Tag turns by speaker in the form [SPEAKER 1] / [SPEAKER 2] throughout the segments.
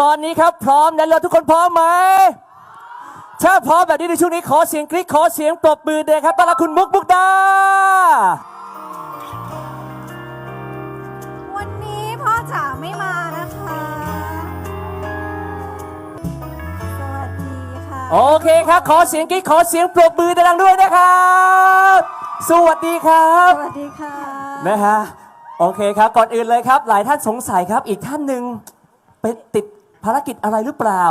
[SPEAKER 1] ตอนนี้ครับพร้อมแล้วเราทุกคนพร้อมไหมถ้าพร้อมแบบนี้ในช่วงนี้ขอเสียงกรี๊ดขอเสียงปรบมือเลยครับต้อนรับคุณมุกมุกดา
[SPEAKER 2] วันนี้พ่อจ๋าไม่มานะคะ สวัสดีค่ะ
[SPEAKER 1] โอเคครับ ขอเสียงกรี๊ดขอเสียงปรบมือดังๆด้วยนะครับ สวัสดีครับ
[SPEAKER 2] สวัสดีค่ะ
[SPEAKER 1] นะฮะโอเคครับก่อนอื่นเลยครับ หลายท่านสงสัยครับอีกท่านหนึ่งเป็นติด ภารกิจอะไรหรือเปล่า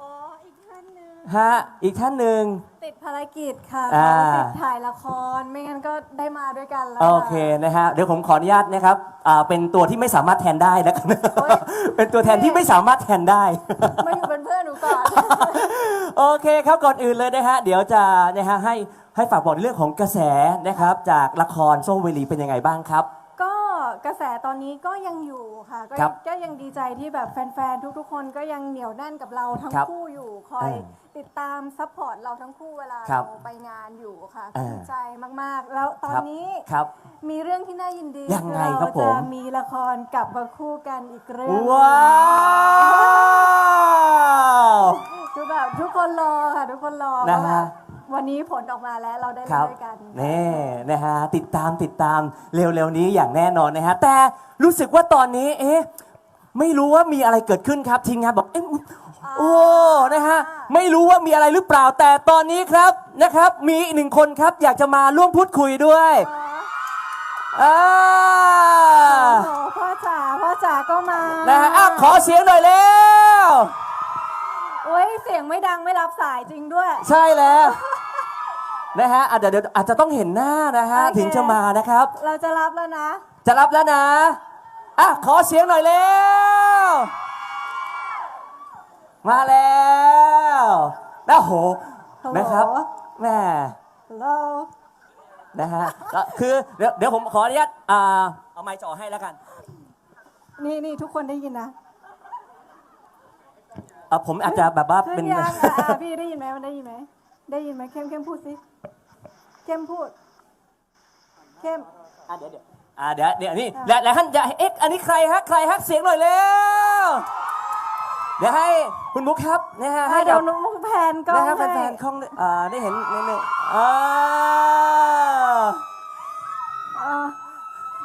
[SPEAKER 2] อ๋ออีกท่านหนึ่ง
[SPEAKER 1] ฮะอีกท่านหนึ่ง
[SPEAKER 2] ติดภารกิจค่ะ
[SPEAKER 1] อ่า
[SPEAKER 2] ติดถ่ายละคร ไม่งั้นก็ได้มาด้วยกันแล้ว
[SPEAKER 1] โอเคนะฮะเดี๋ยวผมขออนุญาตนะครับอ่าเป็นตัวที่ไม่สามารถแทนได้นะครับเป็นตัวแทนที่ไม่สามารถแทนได้
[SPEAKER 2] มาอยู่เป็นเพื่อนหนูก่อน
[SPEAKER 1] โอเคครับก่อนอื่นเลยนะฮะเดี๋ยวจะนะฮะให้ให้ฝากบอกในเรื่องของกระแสนะครับ จากละครโซเวลีเป็นยังไงบ้างครับ
[SPEAKER 2] ก็กระแสตอนนี้ก็ยังอยู่ค่ะก็
[SPEAKER 1] ครับ
[SPEAKER 2] ก็ยังดีใจที่แบบแฟนๆ ทุกๆ คนก็ยังเหนียวแน่นกับเราทั้ง
[SPEAKER 1] ครับ
[SPEAKER 2] คู่อยู่ คอย
[SPEAKER 1] เออ
[SPEAKER 2] ติดตามซัพพอร์ตเราทั้งคู่เวลา
[SPEAKER 1] ครับ
[SPEAKER 2] เราไปงานอยู่ค่ะ
[SPEAKER 1] เออ
[SPEAKER 2] ภูมิใจมากๆ แล้วตอน
[SPEAKER 1] ครับ
[SPEAKER 2] นี้
[SPEAKER 1] ครับ
[SPEAKER 2] มีเรื่องที่น่ายินดี
[SPEAKER 1] ยังไง
[SPEAKER 2] อ
[SPEAKER 1] ครับผม
[SPEAKER 2] จะมีละครกลับมาคู่กันอีกเรื่อง
[SPEAKER 1] ว้าว
[SPEAKER 2] คือแบบทุกคนรอค่ะทุกคนรอ
[SPEAKER 1] นะฮะ
[SPEAKER 2] ว่าแบบ วันนี้ผลออกมาแล้วเราได้
[SPEAKER 1] ค
[SPEAKER 2] เล่
[SPEAKER 1] รั
[SPEAKER 2] น
[SPEAKER 1] บ
[SPEAKER 2] ด้วยกัน
[SPEAKER 1] นี่นะฮะติดตามติดตามเร็วๆนี้อย่างแน่นอนนะฮะแต่รู้สึกว่าตอนนี้เอ๊ะไม่รู้ว่ามีอะไรเกิดขึ้นครับทีมงานบอกเอ๊ะโอ้นะฮะไม่รู้ว่ามีอะไรหรือเปล่าแต่ตอนนี้ครับนะครับ มีอีกหนึ่งคนครับ อยากจะมาร่วมพูดคุยด้วยอ่า
[SPEAKER 2] โอ้โหพ่อจ๋าพ่อจ๋าก็มา
[SPEAKER 1] นะฮะอะขอเสียงหน่อยเร็ว
[SPEAKER 2] โอ้ยเสียงไม่ดังไม่รับสายจริงด้วย
[SPEAKER 1] ใช่แล้ว นะฮะอะเดี๋ยวเดี๋ยวอาจจะต้องเห็นหน้านะฮะ
[SPEAKER 2] โอเค
[SPEAKER 1] ถึงจะมานะครับ
[SPEAKER 2] เราจะรับแล้วนะ
[SPEAKER 1] จะรับแล้วนะ อะ ขอเสียงหน่อยเร็ว มาแล้วนะโห
[SPEAKER 2] ฮัลโหล
[SPEAKER 1] นะครับแหม่
[SPEAKER 2] เรา
[SPEAKER 1] นะฮะก็คือเดี๋ยวเดี๋ยวผมขออนุญาตอ่าเอาไม้จ่อให้แล้วกัน
[SPEAKER 2] นี่นี่ทุกคนได้ยินนะ
[SPEAKER 1] อะผมอาจจะแบบว่า
[SPEAKER 2] ขึ้
[SPEAKER 1] เป็นน
[SPEAKER 2] ยังอะอะพี่ได้ยินไหมมันได้ยินไหมได้ยินไหมเข้มเข้มพูดสิเข้มพูด เข้ม
[SPEAKER 1] อะเดี๋ยวเดี๋ยวอะเดี๋ยวเดี๋ยวนี่แล้วแล้วท่านจะเอ๊ะอันนี้ใครฮะใครฮะเสียงหน่อยเร็วเดี๋ยวให้คุณมุกครับนะฮะให้
[SPEAKER 2] ให้เดี๋ยว
[SPEAKER 1] กับ
[SPEAKER 2] หนุแพนก็
[SPEAKER 1] นะฮะ
[SPEAKER 2] ให้
[SPEAKER 1] แฟนๆคล่องอ่าได้เห็นนิดนึงอ่า
[SPEAKER 2] อ่า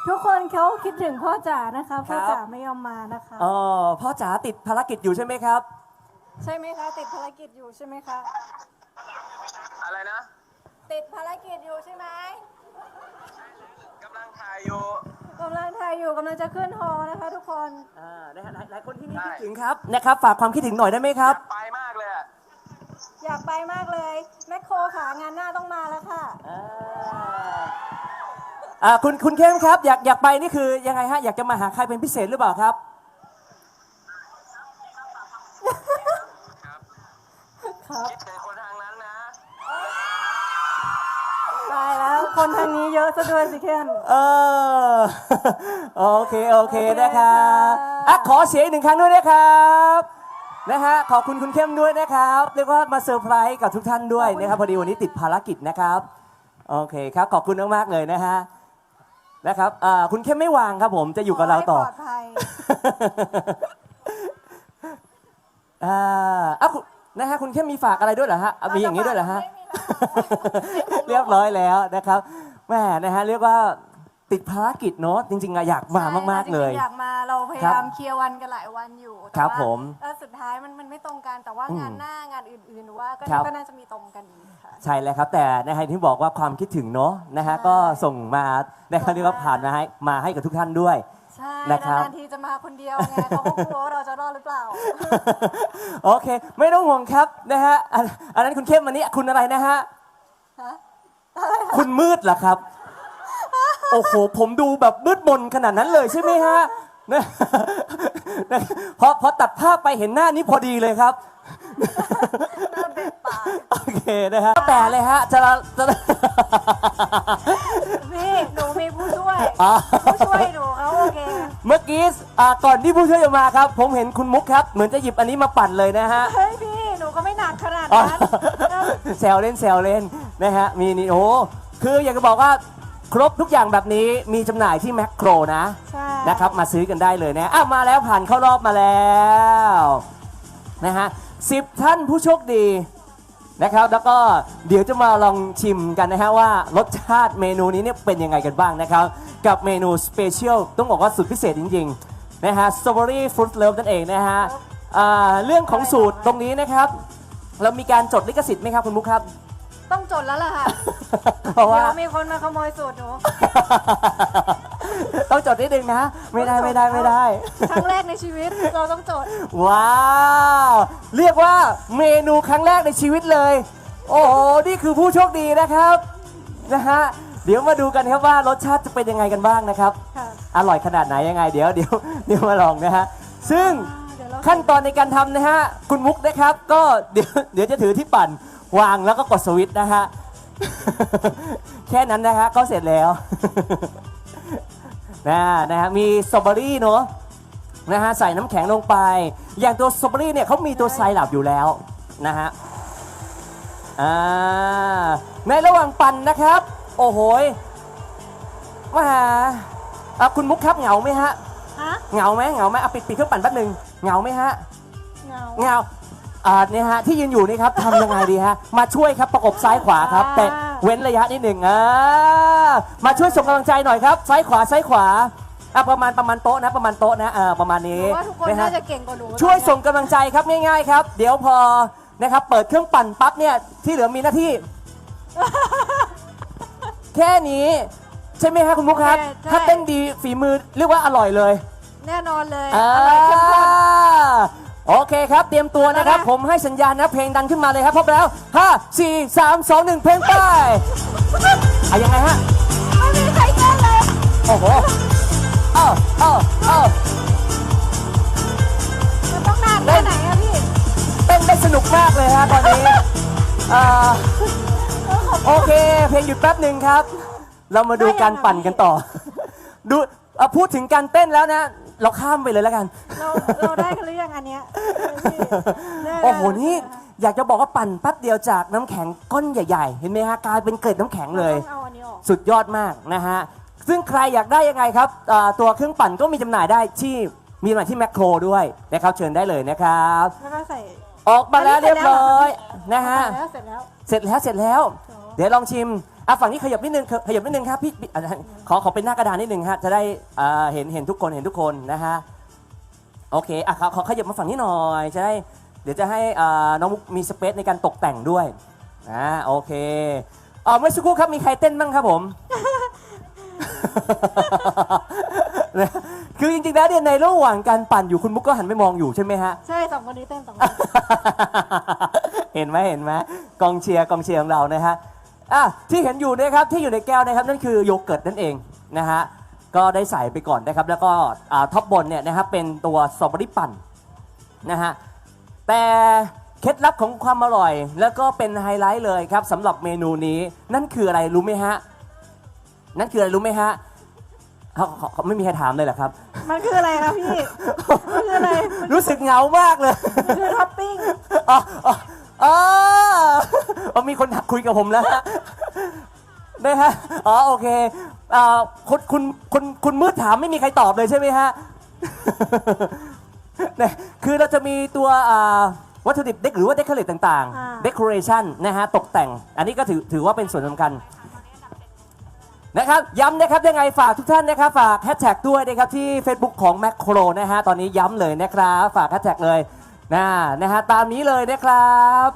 [SPEAKER 2] ทุกคนเขาคิดถึงพ่อจ๋านะคะพ่อจ๋าไม่ยอมมานะคะ
[SPEAKER 1] อ๋อพ่อจ๋าติดภารกิจอยู่ใช่ไหมครับ
[SPEAKER 2] ใช่ไหมคะ ติดภารกิจอยู่ใช่ไหมคะ
[SPEAKER 3] อะไรนะ
[SPEAKER 2] ติดภารกิจอยู่ใช่ไหม
[SPEAKER 3] กำลังถ่ายอยู่
[SPEAKER 2] กำลังถ่ายอยู่กำลังจะขึ้นฮอนะคะ ทุกคน
[SPEAKER 1] อ่านะฮะหลายหลายคนที่นี่
[SPEAKER 3] ได้
[SPEAKER 1] คิดถึงครับนะครับฝากความคิดถึงหน่อยได้ไหมครับ
[SPEAKER 3] ไปมากเลยอะ
[SPEAKER 2] อยากไปมากเลยแมคโครขางานหน้าต้องมาแล้วค่ะ
[SPEAKER 1] อ่าคุณคุณเข้มครับ อยากอยากไปนี่คือยังไงฮะอยากจะมาหาใครเป็นพิเศษหรือเปล่าครับ
[SPEAKER 2] ครับ
[SPEAKER 3] คิดถึงคนทางนั้นนะ
[SPEAKER 2] ตายแล้วคนทางนี้เยอะซะด้วยสิเข้ม
[SPEAKER 1] เออ โอเค โอเคนะครับอะขอเสียงอีกหนึ่งครั้งด้วยนะครับนะฮะขอบคุณคุณเข้มด้วยนะครับเรียกว่ามาเซอร์ไพรส์กับทุกท่านด้วยนะครับพอดีวันนี้ติดภารกิจนะครับโอเคครับขอบคุณมากๆเลยนะฮะนะครับอ่าคุณเข้มไม่วางครับผมจะอยู่กับเราต่อ
[SPEAKER 2] ขให้ปลอดภัย
[SPEAKER 1] อ่าอะคุณ นะฮะคุณเข้มมีฝากอะไรด้วยเหรอฮะอะมีอย่างนี้ด้วยเหรอฮะ
[SPEAKER 2] ไม่มี
[SPEAKER 1] เรียบร้อยแล้วนะครับแหมนะฮะเรียกว่าติดภารกิจเนาะจริงๆอะอยากมามาก ๆ เลย
[SPEAKER 2] จริงๆอยากมาเราพยายามเคลียร์วันกันหลายวันอยู่แต่
[SPEAKER 1] ครับ
[SPEAKER 2] ว่า
[SPEAKER 1] ผม
[SPEAKER 2] เออสุดท้ายมันมันไม่ตรงกันแต่ว่า
[SPEAKER 1] อืม
[SPEAKER 2] งานหน้างานอื่นๆหนูว่าก็
[SPEAKER 1] ครับ
[SPEAKER 2] ก็น่าจะมีตรงกันอีกค่ะ
[SPEAKER 1] ใช่แล้วครับ แต่นะฮะที่บอกว่าความคิดถึงเนาะนะฮะ
[SPEAKER 2] ใช่
[SPEAKER 1] ก็ส่งมานะครับเรียกว่าผ่านมาให้มาให้กับทุกท่านด้วย
[SPEAKER 2] ใช่
[SPEAKER 1] นะครับ
[SPEAKER 2] นานๆทีจะมาคนเดียวไงเขาก็กลัวว่าเราจะรอดหรือเปล่า
[SPEAKER 1] โอเค ไม่ต้องห่วงครับนะฮะอันอันนั้นคุณเข้มอันนี้คุณอะไรนะฮะ
[SPEAKER 2] ฮะ
[SPEAKER 1] คุณมืดเหรอครับ โอ้โห ผมดูแบบมืดมนขนาดนั้นเลยใช่ไหมฮะนะนะพอพอตัดภาพไปเห็นหน้านี้พอดีเลยครับ
[SPEAKER 2] หน้าเบ็ดปาก
[SPEAKER 1] โอเคนะฮะแต่เลยฮะจะละจะละ
[SPEAKER 2] นี่หนูมีผู้ช่วย
[SPEAKER 1] อ่า
[SPEAKER 2] ผู้ช่วย
[SPEAKER 1] เมื่อกี้อ่าก่อนที่ผู้ช่วยจะมาครับ ผมเห็นคุณมุกครับ เหมือนจะหยิบอันนี้มาปั่นเลยนะฮะ
[SPEAKER 2] เฮ้ยพี่ หนูก็ไม่หนักขนาด
[SPEAKER 1] อ๋อ
[SPEAKER 2] นั้นเออ
[SPEAKER 1] แซวเล่นแซวเล่นนะฮะ มีนี่โอ้คืออยากจะบอกว่าครบทุกอย่างแบบนี้มีจำหน่ายที่แมคโครนะ
[SPEAKER 2] ใช่
[SPEAKER 1] นะครับมาซื้อกันได้เลยนะอะมาแล้วผ่านเข้ารอบมาแล้วนะฮะสิบท่านผู้โชคดี นะครับ แล้วก็เดี๋ยวจะมาลองชิมกันนะฮะว่ารสชาติเมนูนี้เนี่ยเป็นยังไงกันบ้างนะครับ กับเมนูสเปเชียลต้องบอกว่าสุดพิเศษจริงๆนะฮะสตรอเบอรี่ฟรุตเลิฟนั่นเองนะฮะอ่าเรื่องของสูตรตรงนี้นะครับ เรามีการจดลิขสิทธิ์ไหมครับคุณมุกครับ
[SPEAKER 2] ต้องจดแล้วล่ะค่ะ
[SPEAKER 1] เพราะ
[SPEAKER 2] เดี๋
[SPEAKER 1] ว่า
[SPEAKER 2] ยวมีคนมาขโมยสูตรหนู
[SPEAKER 1] ต้องจดนิดนึงนะ ไม่ได้ไม่ได้ไม่ได้
[SPEAKER 2] ครั้งแรกในชีวิตเราต้องจด
[SPEAKER 1] ว้าว เรียกว่าเมนูครั้งแรกในชีวิตเลย โอ้โห นี่คือผู้โชคดีนะครับนะฮะเดี๋ยวมาดูกันครับว่ารสชาติจะเป็นยังไงกันบ้างนะครับ
[SPEAKER 2] ค่ะ
[SPEAKER 1] อร่อยขนาดไหนยังไง เดี๋ยวเดี๋ยวเดี๋ยวมาลองนะฮะซึ่ง
[SPEAKER 2] เดี๋ยวเรา
[SPEAKER 1] ขั้นตอนในการทำนะฮะ คุณมุกนะครับ ก็เดี๋ยวเดี๋ยวจะถือที่ปั่น วางแล้วก็กดสวิตช์นะฮะ แค่นั้นนะฮะก็เสร็จแล้ว นะนะฮะมีสตรอเบอรี่เนาะนะฮะใส่น้ำแข็งลงไป อย่างตัวสตรอเบอรี่เนี่ยเขามีตัวไซรัปอยู่แล้วนะฮะอ่าในระหว่างปั่นนะครับ โอ้โหยมาอะคุณมุกครับเหงาไหมฮะ
[SPEAKER 2] ฮะ
[SPEAKER 1] เหงาไหมเหงาไหมเอาปิดปิดเครื่องปั่นแป๊บหนึงเหงาไหมฮะ
[SPEAKER 2] เงา
[SPEAKER 1] เหงา อ่าเนี่ยฮะที่ยืนอยู่นี่ครับทำยังไงดีฮะมาช่วยครับประกบซ้ายขวาครับ แต่เว้นระยะนิดหนึ่งอ่ามาช่วยส่งกำลังใจหน่อยครับ ซ้ายขวาซ้ายขวาอะประมาณประมาณโต๊ะนะประมาณโต๊ะนะเออประมาณ
[SPEAKER 2] ห
[SPEAKER 1] นี้
[SPEAKER 2] นูว่าทุกคน
[SPEAKER 1] นะฮะ
[SPEAKER 2] น่าจะเก่งกว่าหนู
[SPEAKER 1] ช่วยส่งกำลังใจครับง่ายๆครับ เดี๋ยวพอนะครับเปิดเครื่องปั่นปั๊บเนี่ยที่เหลือมีหน้าที่ แค่นี้ ใช่ไหมครับคุณมุกครับ ถ้าเต้นดีฝีมือเรียกว่าอร่อยเลย
[SPEAKER 2] แน่นอนเลย
[SPEAKER 1] อ่า
[SPEAKER 2] อร่อยเข้มข้น
[SPEAKER 1] โอเคครับ เตรียมตัวนะครับ
[SPEAKER 2] แล้วนะ
[SPEAKER 1] ผมให้สัญญาณนะเพลงดังขึ้นมาเลยครับพร้อมแล้ว 5 4 3 2 1 เพลงไปอะยังไงฮะ
[SPEAKER 2] ไม่มีใครแก้เลย
[SPEAKER 1] โอ้โหเอ้าเอ้าเอ้า
[SPEAKER 2] มันต้องนานแค่ไหนอะพี่
[SPEAKER 1] เต้นได้สนุกมากเลยฮะตอนนี้อ่าโอเค เพลงหยุดแป๊บหนึ่งครับ เรามาดูการปั่นกันต่อ ดูอะพูดถึงการเต้นแล้วนะ เราข้ามไปเลยแล้วกัน
[SPEAKER 2] เราเราได้กันหรือยังอันเนี้ยพี่ได้
[SPEAKER 1] โอ้โห
[SPEAKER 2] ได้
[SPEAKER 1] นี่อยากจะบอกว่าปั่นแป๊บเดียวจากน้ำแข็งก้อนใหญ่ๆ เห็นไหมฮะกลายเป็นเกล็ดน้ำแข็งเลย
[SPEAKER 2] ราต้องเอาอันนี้ออก
[SPEAKER 1] สุดยอดมากนะฮะ ซึ่งใครอยากได้ยังไงครับอ่าตัวเครื่องปั่นก็มีจำหน่ายได้ที่มีจำหน่ายที่แมคโครด้วยนะครับ เชิญได้เลยนะครับ
[SPEAKER 2] แล้วก็ใส่
[SPEAKER 1] ออกมาแล้วเรียบร้อยนะฮะ
[SPEAKER 2] แล้วเสร็จแล้ว
[SPEAKER 1] เสร็จแล้วเสร็จแล้ว เดี๋ยวลองชิม อะฝั่งนี้ขยับนิดนึงขขยับนิดนึงครับพี่พี่อะขอขอเป็นหน้ากระดานนิดนึงฮะจะได้อ่าเห็นเห็นทุกคนเห็นทุกคนนะฮะโอเคอะขอขอขยับมาฝั่งนี้หน่อยจะได้เดี๋ยวจะให้อ่าน้องมุกมีสเปซในการตกแต่งด้วยอ่าโอเคอ่าเมื่อสักครู่ครับมีใครเต้นบ้างครับผม นะคือจริงๆแล้วเนี่ยในระหว่างการปั่นอยู่คุณมุกก็หันไปมองอยู่ใช่ไหมฮะ
[SPEAKER 2] ใช่สองคนนี้เต้นสองคน
[SPEAKER 1] เห็นไหมเห็นไหมกองเชียร์กองเชียร์ของเรานะฮะ อะที่เห็นอยู่นะครับที่อยู่ในแก้วนะครับนั่นคือโยเกิร์ตนั่นเองนะฮะก็ได้ใส่ไปก่อนนะครับ แล้วก็อ่าท็อปบนเนี่ยนะครับเป็นตัวสตรอเบอรี่ปั่นนะฮะแต่เคล็ดลับของความอร่อย แล้วก็เป็นไฮไลท์เลยครับสำหรับเมนูนี้นั่นคืออะไรรู้ไหมฮะนั่นคืออะไรรู้ไหมฮะเขาเขาเขาไม่มีใครถามเลยเหรอครับ
[SPEAKER 2] มันคืออะไรคะพี่ มันคืออะไร
[SPEAKER 1] รู้สึกเหงามากเลย
[SPEAKER 2] มันคือท็อปปิ้ง
[SPEAKER 1] อ๋ออ๋ออ๋อ อ๋อมีคนคุยกับผมแล้วฮะนะฮะอ๋อโอเคอ่าคุณคุณคุณคุณมืดถามไม่มีใครตอบเลยใช่ไหมฮะเนี่ยคือเราจะมีตัวอ่าวัตถุดิบเด็กหรือว่าเดคอเรทต่าง
[SPEAKER 2] อ่า
[SPEAKER 1] ๆ decoration นะฮะ ตกแต่ง อันนี้ก็ถือถือว่าเป็นส่วนสำคัญ นะครับย้ำนะครับยังไงฝากทุกท่านนะครับฝากแฮชแท็กด้วยนะครับที่ Facebook ของ m a c r o นะฮะตอนนี้ย้ำเลยนะครับ ฝากแฮชแท็กเลยนะนะฮะตามนี้เลยนะครับ